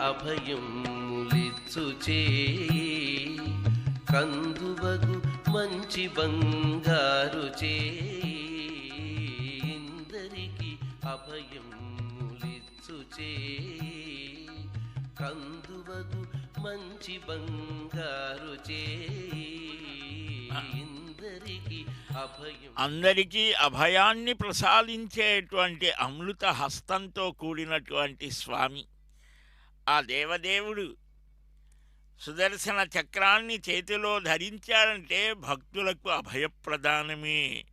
అభయం ములిచ్చుచే కందువగు మంచి బంగారు చే ఇందరికి అభయం ములిచ్చుచే కందువగు మంచి బంగారు చే ఇందరికి అభయం అందరికీ అభయాన్ని ప్రసాదించేటువంటి అమృత హస్తంతో కూడినటువంటి స్వామి. ఆ దేవదేవుడు సుదర్శన చక్రాన్ని చేతిలో ధరించారంటే భక్తులకు అభయప్రదానమే.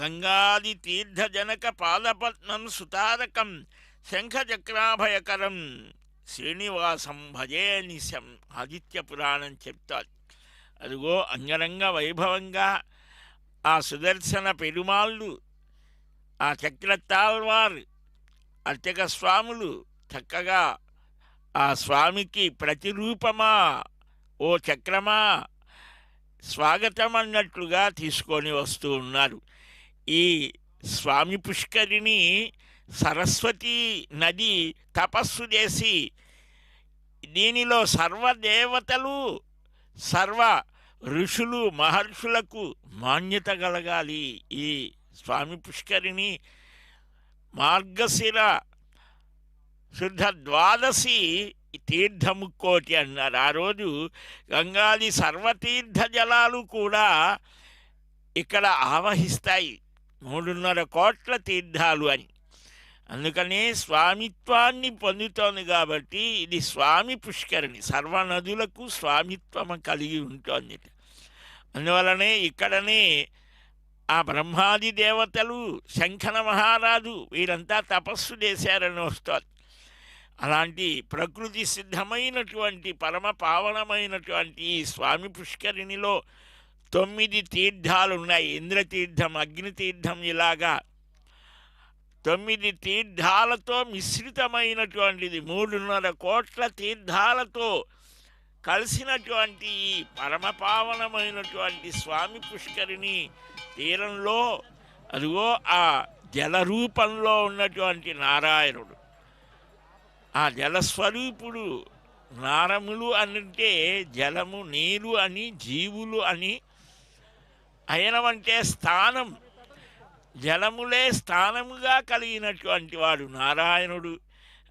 గంగాది తీర్థజనక పాదపద్మం సుతారకం శంఖచక్రాభయకరం శ్రీనివాసం భజే నిశం ఆదిత్య పురాణం చెప్తారు. అదిగో అంగరంగ వైభవంగా ఆ సుదర్శన పెరుమాళ్ళు ఆ చక్రతాల్వారు అర్చక స్వాములు చక్కగా ఆ స్వామికి ప్రతిరూపమా ఓ చక్రమా స్వాగతం అన్నట్లుగా తీసుకొని వస్తూ ఉన్నారు. ఈ స్వామి పుష్కరిని సరస్వతి నది తపస్సు చేసి దీనిలో సర్వదేవతలు సర్వ ఋషులు మహర్షులకు మాన్యత కలగాలి. ఈ స్వామి పుష్కరిణి మార్గశిర శుద్ధ ద్వాదశి తీర్థముక్కోటి అన్నారు. ఆ రోజు గంగాది సర్వతీర్థ జలాలు కూడా ఇక్కడ ఆవహిస్తాయి. మూడున్నర కోట్ల తీర్థాలు అని. అందుకనే స్వామిత్వాన్ని పొందుతోంది కాబట్టి ఇది స్వామి పుష్కరిణి. సర్వనదులకు స్వామిత్వం కలిగి ఉంటుంది. అందువలనే ఇక్కడనే ఆ బ్రహ్మాది దేవతలు శంఖన మహారాజు వీరంతా తపస్సు చేశారని వస్తారు అలాంటి ప్రకృతి సిద్ధమైనటువంటి పరమ పావనమైనటువంటి ఈ స్వామి పుష్కరిణిలో తొమ్మిది తీర్థాలు ఉన్నాయి ఇంద్రతీర్థం అగ్నితీర్థం ఇలాగా. తొమ్మిది తీర్థాలతో మిశ్రితమైనటువంటిది మూడున్నర కోట్ల తీర్థాలతో కలిసినటువంటి ఈ పరమపావనమైనటువంటి స్వామి పుష్కరిణి తీరంలో అదిగో ఆ జల రూపంలో ఉన్నటువంటి నారాయణుడు. ఆ జలస్వరూపుడు నారములు అంటే జలము నీరు అని జీవులు అని అయనం అంటే స్థానం. జలములే స్థానముగా కలిగినటువంటి వాడు నారాయణుడు.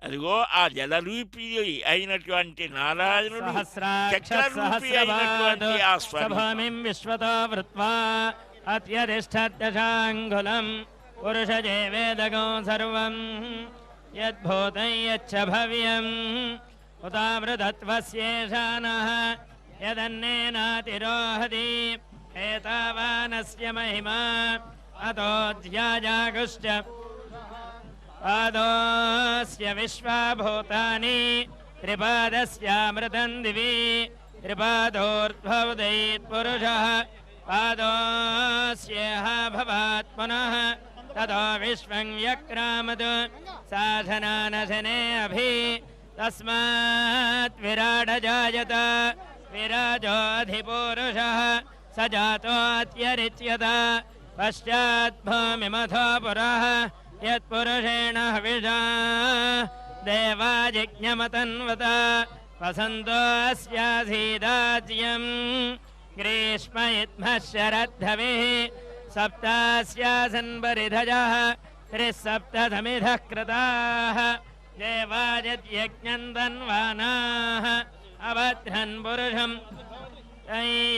అదిగో ఆ జలరూపి అయినటువంటి నారాయణుడు చక్రరూపి అయినటువంటి ఆ స్వరూపం. సభామిం విశ్వతో వృత్వా అత్యధిష్ఠద్దశాంగులం పురుషజే వేదగం సర్వం. यद्भूत यच्च भव्यम् उदावृतत्वस्येषानः यदन्नेनातिरोहति एतावानस्य महिमा अतोऽध्याजागुश्च पादोऽस्य विश्वाभूतानि त्रिपादस्यामृतं दिवि त्रिपादोर्ध्वदयित्पुरुषः पादोऽस्येह भवात् पुनः तथो विश्व यक्रामद साधनानशने अभि तस्मात् विराट जायत विराजोऽधिपुरुषः स जातोऽत्यरिच्यत। पश्चाद्भूमिमथो पुरः यत्पुरुषेण हविषा। देवाजिज्ञमतन्वत वसन्तोऽस्यासीदाज्यम्। ग्रीष्म शरद्धवी सप्तास्यासन्परिधजः त्रिःसप्तधमिधः कृताः देवायद्यज्ञम् तन्वानाः अभद्रन् पुरुषम्।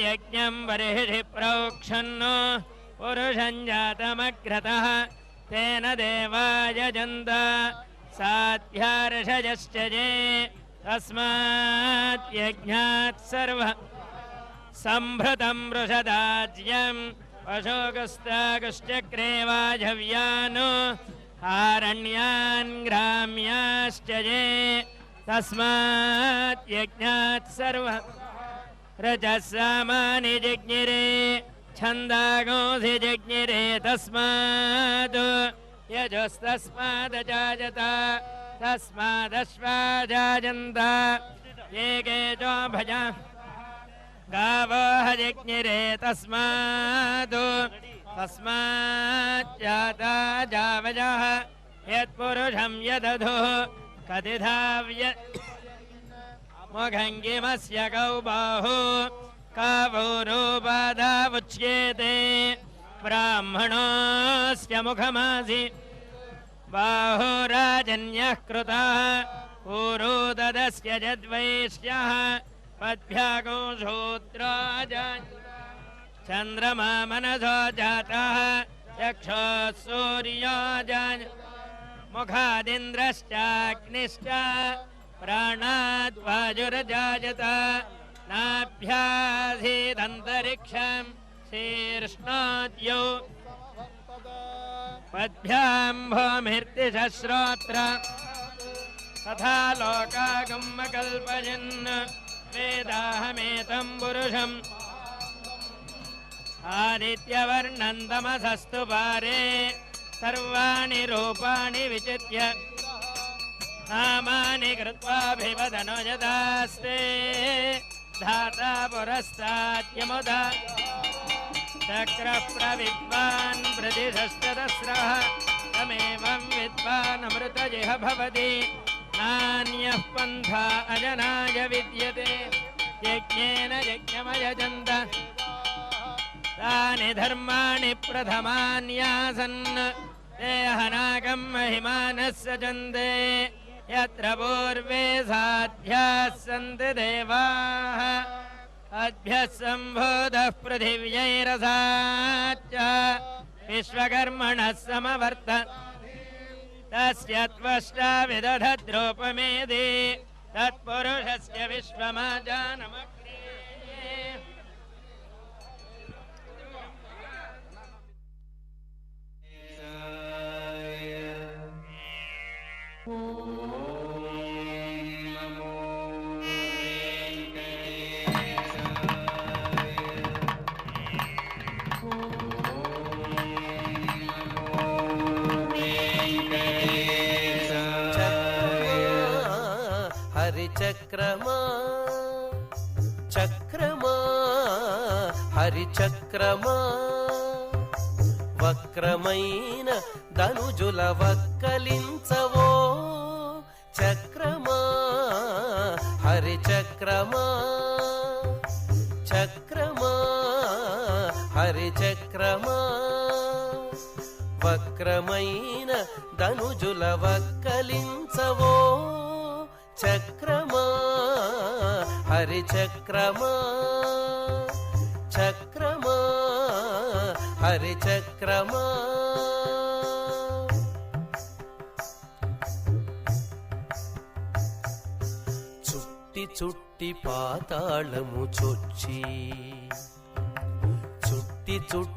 यज्ञम् बर्हिषि प्रोक्षन्नो पुरुषम् जातमग्रतः, तेन देवायजन्त साध्यार्षजश्च जे सर्व। सम्भृतम् वृषदाज्यम् अशोकस्तागश्चक्रेवाजव्यानु आरण्यान् ग्राम्याश्च ये तस्मात् यज्ञात् सर्व रजसामानि जज्ञिरे जज्ञिरे तस्मात् यजस्तस्मादजाजत ये भजा गावः जिज्ञिरे तस्मादु तस्माच्चाता जावजः यत्पुरुषं यदधु कतिधाव्य मुखङ्गिमस्य कौ बाहु काभूरूपादावुच्येते ब्राह्मणोऽस्य मुखमासि बाहुराजन्यः कृतः ऊरोदस्य जद्वैष्यः पद्भ्यागो शूद्राज चन्द्रमा मनसो जातः चक्षुः सूर्योजान्। मुखादिन्द्रश्चाग्निश्च प्राणाद्वायुरजायत नाभ्यासीदन्तरिक्षं शीर्ष्णाद्यौ। पद्भ्याम्भोमिर्तिशस्रोत्र तथा कल्पयन् वेदाहमेतं पुरुषम् आदित्यवर्णन्दमसस्तु पारे, सर्वाणि रूपाणि विचित्य, नामानि धाता पुरस्ताद्यमुदा चक्रः प्रविद्वान् प्रतिशश्चतस्रः तमेवं विद्वानमृतजिह भवति। नान्यः पन्था अजनाय विद्यते। यज्ञेन यज्ञमयजन्त तानि धर्माणि प्रथमान्यासन्। हनाकं महिमानः सजन्ते यत्र पूर्वे साध्याः सन्ति देवाः। अद्भ्यः सम्भूतः पृथिव्यैरसाच्च। विश्वकर्मणः समवर्त। तस्य त्वष्टा विदधद्रोपमेदि तत्पुरुषस्य विश्वमाजानमग्रे హరిచక్రమా చక్రమా? హరిచక్రమా? వక్రమైన ధనుజుల వక్కలించవో? చక్రమా? హరిచక్రమా? చక్రమా? హరిచక్రమా? వక్రమైన ధనుజుల వక్కలించవో? చక్రమా? హరిచక్రమా? చక్రమా? హరిచక్రమా? చుట్టి చుట్టి పాతాళము చొచ్చి చుట్టి చుట్టి